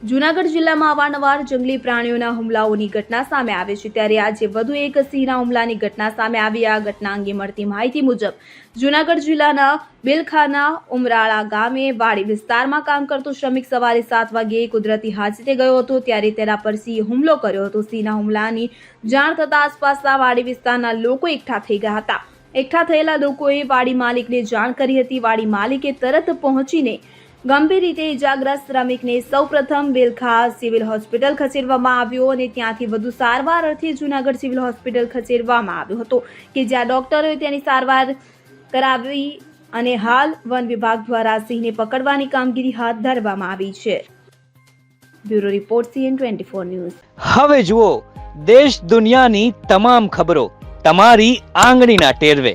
જૂનાગઢ જિલ્લામાં અવારનવાર જંગલી પ્રાણીઓના હુમલાઓની ઘટના સામે આવે છે. ત્યારે આજે વધુ એક સિંહના હુમલાની ઘટના સામે આવી. આ ઘટના અંગે મળતી માહિતી મુજબ, જૂનાગઢ જિલ્લાના બેલખાના ઉમરાળા ગામે વાડી વિસ્તારમાં કામ કરતો શ્રમિક સવારે સાત વાગ્યે કુદરતી હાજતે ગયો હતો. ત્યારે તેના પર સિંહે હુમલો કર્યો હતો. સિંહના હુમલાની જાણ થતાં આસપાસના વાડી વિસ્તારના લોકો એકઠા થઈ ગયા હતા. એકઠા થયેલા લોકોએ વાડી માલિકને જાણ કરી હતી. વાડી માલિકે તરત પહોંચીને ગંભીર રીતે ઇજાગ્રસ્ત શ્રમિકને સૌપ્રથમ બેલખા સિવિલ હોસ્પિટલ ખસેડવામાં આવ્યો અને ત્યાંથી વધુ સારવાર અર્થે જૂનાગઢ સિવિલ હોસ્પિટલ ખસેડવામાં આવ્યો હતો કે જ્યાં ડોક્ટરોએ તેની સારવાર કરાવી અને હાલ વન વિભાગ દ્વારા સિંહને પકડવાની કામગીરી હાથ ધરવામાં આવી છે. Bureau report CN twenty four news. હવે જુઓ, દેશ દુનિયાની તમામ ખબરો તમારી આંગળીના ટેરવે.